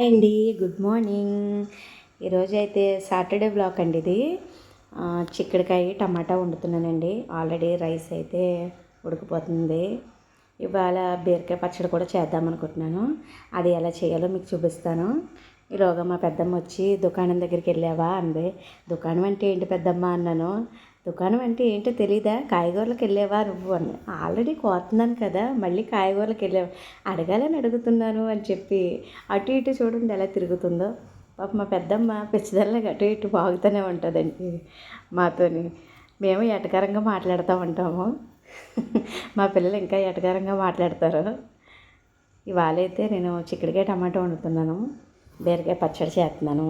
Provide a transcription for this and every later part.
Hi అండి good morning. ఈరోజు అయితే సాటర్డే బ్లాక్ అండి ఇది. చిక్కడికాయ టమాటా వండుతున్నానండి. ఆల్రెడీ రైస్ అయితే ఉడికిపోతుంది. ఇవాళ బీరకాయ పచ్చడి కూడా చేద్దాం అనుకుంటున్నాను. అది ఎలా చేయాలో మీకు చూపిస్తాను. ఈలోగా మా పెద్దమ్మ వచ్చి దుకాణం దగ్గరికి వెళ్ళావా అంది. దుకాణం అంటే ఏంటి పెద్దమ్మ అన్నాను. దుకాణం అంటే ఏంటో తెలీదా? కాయగూరలకు వెళ్ళావా నువ్వు అని ఆల్రెడీ కోతున్నాను కదా మళ్ళీ కాయగూరలకు వెళ్ళావా అడగాలని అడుగుతున్నాను అని చెప్పి అటు ఇటు చూడండి ఎలా తిరుగుతుందో. పాప మా పెద్దమ్మ పిచ్చిదల్లగా అటు ఇటు బాగుతూనే ఉంటుందండి మాతోని. మేము ఎటకరంగా మాట్లాడుతూ ఉంటాము. మా పిల్లలు ఇంకా ఎటకరంగా మాట్లాడతారు. ఇవాళ అయితే నేను చిక్కుడుకాయ టమాటా వండుతున్నాను బీరకాయ పచ్చడి చేస్తున్నాను.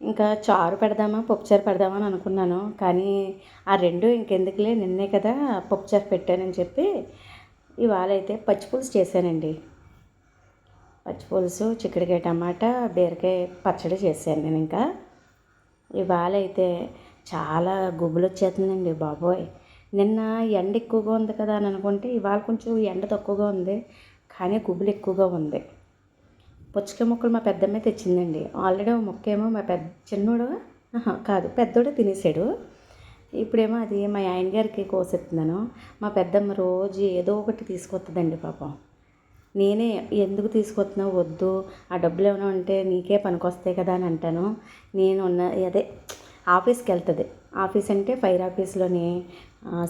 ఇంకా చారు పెడదామా పప్పుచారు పెడదామా అని అనుకున్నాను. కానీ ఆ రెండు ఇంకెందుకులే నిన్నే కదా పప్పుచారు పెట్టానని చెప్పి ఇవాళ అయితే పచ్చిపులుసు చేశానండి. పచ్చిపులుసు చిక్కుడుకాయ టమాటా బీరకాయ పచ్చడి చేశాను నేను ఇంకా. ఇవాళ అయితే చాలా గుబులు వచ్చేస్తుందండి బాబోయ్. నిన్న ఎండ ఎక్కువగా ఉంది కదా అని అనుకుంటే ఇవాళ కొంచెం ఎండ తక్కువగా ఉంది కానీ గుబులు ఎక్కువగా ఉంది. పుచ్చకాయ ముక్కలు మా పెద్దమ్మే తెచ్చిందండి. ఆల్రెడీ ఒక మొక్క ఏమో మా పెద్ద చిన్నోడు కాదు పెద్దోడు తినేసాడు. ఇప్పుడేమో అది మా ఆయన గారికి కోసెత్తున్నాను మా పెద్దమ్మ రోజు ఏదో ఒకటి తీసుకొస్తుందండి పాపం. నేనే ఎందుకు తీసుకొస్తున్నావు వద్దు ఆ డబ్బులు ఏమైనా ఉంటే నీకే పనికొస్తాయి కదా అని అంటాను. నేను ఉన్న అదే ఆఫీస్కి వెళ్తుంది. ఆఫీస్ అంటే ఫైర్ ఆఫీస్లోని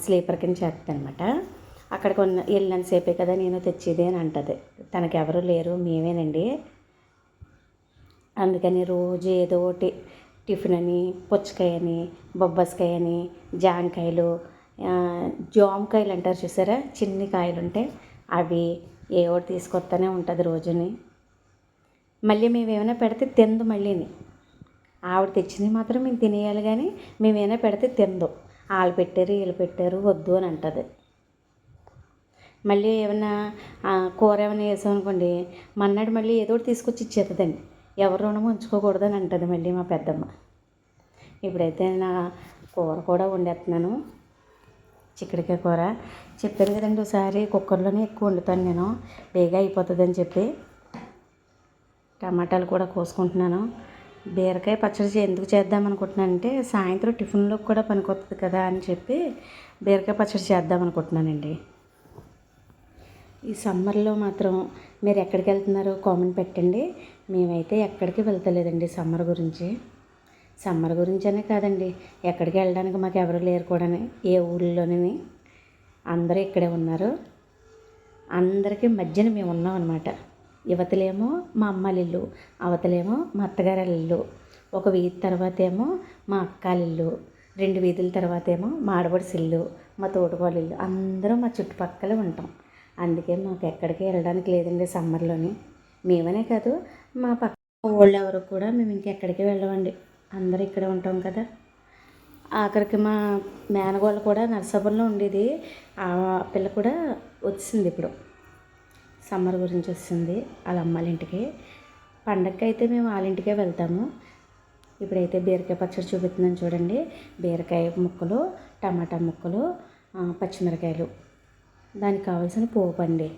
స్లీపర్ కింద చేస్తుంది అనమాట అక్కడికి ఉన్న వెళ్ళినంతసేపే కదా నేను తెచ్చేది అని అంటది. తనకెవరూ ఎవరు లేరు మేమేనండి. అందుకని రోజు ఏదో ఒకటి టిఫిన్ అని పుచ్చకాయ అని బొబ్బస్కాయ అని జాంకాయలు జామకాయలు అంటారు చూసారా? చిన్ని కాయలు ఉంటాయి అవి ఏ ఒకటి తీసుకొస్తానే ఉంటుంది రోజుని. మళ్ళీ మేము ఏమైనా పెడితే తిందు మళ్ళీని. ఆవిడ తెచ్చింది మాత్రం మేము తినేయాలి కానీ మేమేమైనా పెడితే తిందు. వాళ్ళు పెట్టారు వీళ్ళు పెట్టారు వద్దు అని అంటుంది. మళ్ళీ ఏమైనా కూర ఏమైనా వేసామనుకోండి మన్నాడు మళ్ళీ ఏదో ఒకటి తీసుకొచ్చి ఇచ్చేస్తుందండి. ఎవరు రుణం ఉంచుకోకూడదని అంటుంది మళ్ళీ మా పెద్దమ్మ. ఇప్పుడైతే నా కూర కూడా వండేస్తున్నాను. చిక్కుడుకాయ కూర. చెప్పాను కదండి ఒకసారి కుక్కర్లోనే ఎక్కువ వండుతాను నేను. బేగా అయిపోతుందని చెప్పి. టమాటాలు కూడా కోసుకుంటున్నాను. బీరకాయ పచ్చడి ఎందుకు చేద్దాం అనుకుంటున్నానంటే సాయంత్రం టిఫిన్లోకి కూడా పనికొస్తుంది కదా అని చెప్పి బీరకాయ పచ్చడి చేద్దాం అనుకుంటున్నానండి. ఈ సమ్మర్లో మాత్రం మీరు ఎక్కడికి వెళ్తున్నారో కామెంట్ పెట్టండి. మేమైతే ఎక్కడికి వెళ్తలేదండి సమ్మర్ గురించి. సమ్మర్ గురించి అనే కాదండి ఎక్కడికి వెళ్ళడానికి మాకు ఎవరు లేరు కూడా ఏ ఊళ్ళోని అందరూ ఇక్కడే ఉన్నారు. అందరికీ మధ్యన మేము ఉన్నాం అనమాట యువతలేమో మా అమ్మాళ్ళ ఇల్లు అవతలేమో మా అత్తగారి ఇల్లు ఒక వీధి తర్వాత ఏమో మా అక్కలిల్లు రెండు వీధుల తర్వాత ఏమో మా ఆడబడిసిల్లు మా తోటకోళ్ళ ఇల్లు అందరం మా చుట్టుపక్కల ఉంటాం. అందుకే మాకు ఎక్కడికి వెళ్ళడానికి లేదండి సమ్మర్లోని. మేమనే కాదు మా పక్క వాళ్ళు ఎవరు కూడా మేము ఇంకెక్కడికి వెళ్ళమండి అందరూ ఇక్కడే ఉంటాం కదా. ఆఖరికి మా మేనగోళ్ళు కూడా నర్సాపురంలో ఉండేది. ఆ పిల్ల కూడా వచ్చింది ఇప్పుడు. సమ్మర్ గురించి వస్తుంది వాళ్ళ అమ్మాళ్ళ ఇంటికి. పండగకి అయితే మేము వాళ్ళ ఇంటికే వెళ్తాము. ఇప్పుడైతే బీరకాయ పచ్చడి చూపిస్తున్నాను చూడండి. బీరకాయ ముక్కలు టమాటా ముక్కలు పచ్చిమిరకాయలు. దానికి కావాల్సిన పోపు అండి.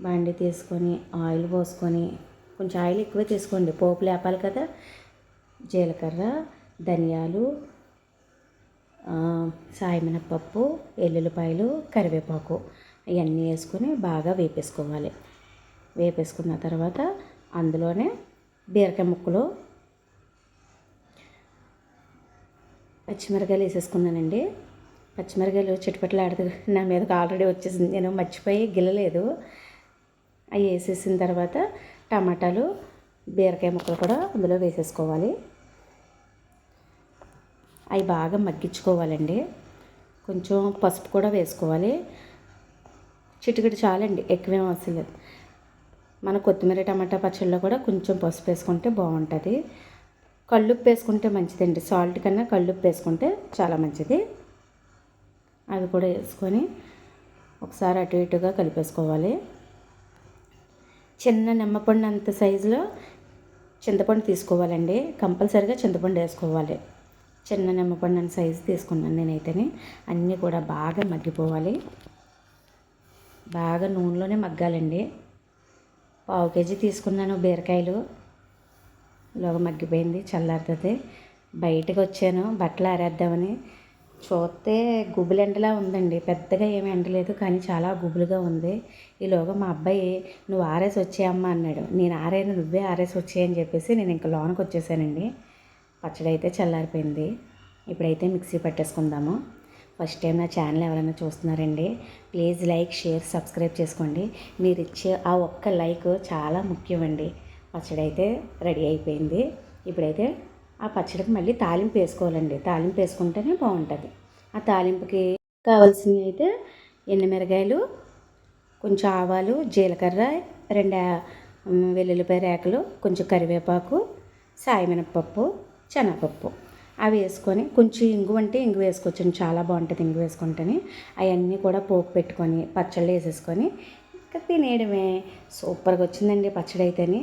బండి తీసుకొని ఆయిల్ పోసుకొని కొంచెం ఆయిల్ ఎక్కువే తీసుకోండి. పోపు లేపాలి కదా. జీలకర్ర ధనియాలు సాయమినప్పప్పు సాయమినపప్పు ఎల్లుల్లిపాయలు కరివేపాకు ఇవన్నీ వేసుకొని బాగా వేపేసుకోవాలి. వేపేసుకున్న తర్వాత అందులోనే బీరకాయ ముక్కలు పచ్చిమిరకాయలు వేసేసుకున్నానండి. పచ్చిమిరకాయలు చిట్టుపట్లు నా మీదకి ఆల్రెడీ వచ్చేసింది. నేను మర్చిపోయి గిల్లలేదు. అవి వేసేసిన తర్వాత టమాటాలు బీరకాయ ముక్కలు కూడా అందులో వేసేసుకోవాలి. అవి బాగా మగ్గించుకోవాలండి. కొంచెం పసుపు కూడా వేసుకోవాలి. చిటికెడు చాలండి ఎక్కువేం అవసరం లేదు. మన కొత్తిమీర టమాటా పచ్చళ్ళలో కూడా కొంచెం పసుపు వేసుకుంటే బాగుంటుంది. కల్లుప్పు వేసుకుంటే మంచిదండి. సాల్ట్ కన్నా కళ్ళుప్పు వేసుకుంటే చాలా మంచిది. అవి కూడా వేసుకొని ఒకసారి అటు ఇటుగా కలిపేసుకోవాలి. చిన్న నిమ్మపండు అంత సైజులో చింతపండు తీసుకోవాలండి. కంపల్సరిగా చింతపండు వేసుకోవాలి. చిన్న నిమ్మపండు అంత సైజు తీసుకున్నాను నేనైతేనే. అన్నీ కూడా బాగా మగ్గిపోవాలి. బాగా నూనెలోనే మగ్గాలండి. పావు కేజీ తీసుకున్నాను బీరకాయలు. లోగా మగ్గిపోయింది చల్లారుతుంది బయటకు వచ్చాను. బట్టలు ఆరేద్దామని. చూస్తే గుబులు ఎండలా ఉందండి. పెద్దగా ఏమి ఎండలేదు కానీ చాలా గుబులుగా ఉంది. ఈలోగా మా అబ్బాయి నువ్వు ఆరేసి వచ్చేయమ్మా అన్నాడు. నేను ఆరేను నువ్వే ఆరేసి వచ్చేయని చెప్పేసి నేను ఇంకా లోనకి వచ్చేసానండి. పచ్చడి అయితే చల్లారిపోయింది. ఇప్పుడైతే మిక్సీ పట్టేసుకుందాము. ఫస్ట్ టైం నా ఛానల్ ఎవరైనా చూస్తున్నారండి ప్లీజ్ లైక్ షేర్ సబ్స్క్రైబ్ చేసుకోండి. మీరు ఇచ్చే ఆ ఒక్క లైక్ చాలా ముఖ్యమండి. పచ్చడి అయితే రెడీ అయిపోయింది. ఇప్పుడైతే ఆ పచ్చడికి మళ్ళీ తాలింపు వేసుకోవాలండి. తాలింపు వేసుకుంటేనే బాగుంటుంది. ఆ తాలింపుకి కావాల్సినవి అయితే ఎండుమిరగాయలు కొంచెం ఆవాలు జీలకర్ర రెండు వెల్లుల్లిపాయ రేకలు కొంచెం కరివేపాకు సాయమినపప్పు శనగపప్పు. అవి వేసుకొని కొంచెం ఇంగు అంటే ఇంగు వేసుకోవచ్చు చాలా బాగుంటుంది ఇంగు వేసుకుంటేనే. అవన్నీ కూడా పోపు పెట్టుకొని పచ్చళ్ళు వేసేసుకొని ఇంకా తినేయడమే. సూపర్గా వచ్చిందండి పచ్చడి అయితేని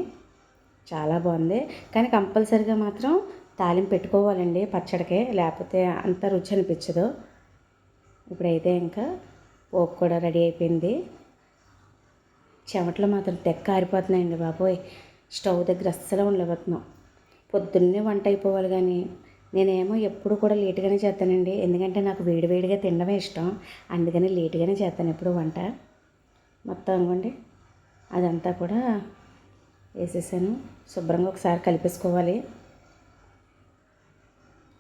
చాలా బాగుంది. కానీ కంపల్సరిగా మాత్రం తాలింపు పెట్టుకోవాలండి పచ్చడికే లేకపోతే అంత రుచి అనిపించదు. ఇప్పుడైతే ఇంకా పోపు కూడా రెడీ అయిపోయింది. చెమటలు మాత్రం తెక్క ఆరిపోతున్నాయండి బాబోయ్. స్టవ్ దగ్గర అస్సలు ఉండలేకపోతున్నాం. పొద్దున్నే వంట అయిపోవాలి కానీ నేనేమో ఎప్పుడు కూడా లేటుగానే చేస్తానండి. ఎందుకంటే నాకు వేడివేడిగా తినడమే ఇష్టం. అందుకని లేటుగానే చేస్తాను ఎప్పుడు వంట. మొత్తం అనుకోండి అదంతా కూడా వేసేసాను. శుభ్రంగా ఒకసారి కలిపేసుకోవాలి.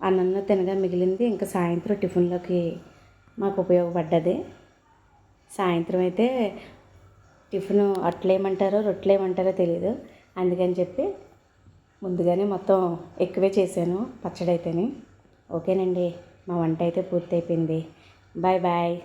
అన్నంలో తినగా మిగిలింది. ఇంకా సాయంత్రం టిఫిన్లోకి మాకు ఉపయోగపడ్డది. సాయంత్రం అయితే టిఫిన్ అట్లేమంటారో రొట్లేమంటారో తెలియదు అందుకని చెప్పి ముందుగానే మొత్తం ఎక్కువే చేశాను పచ్చడి అయితేని ఓకేనండి మా వంట అయితే పూర్తయిపోయింది. Bye bye.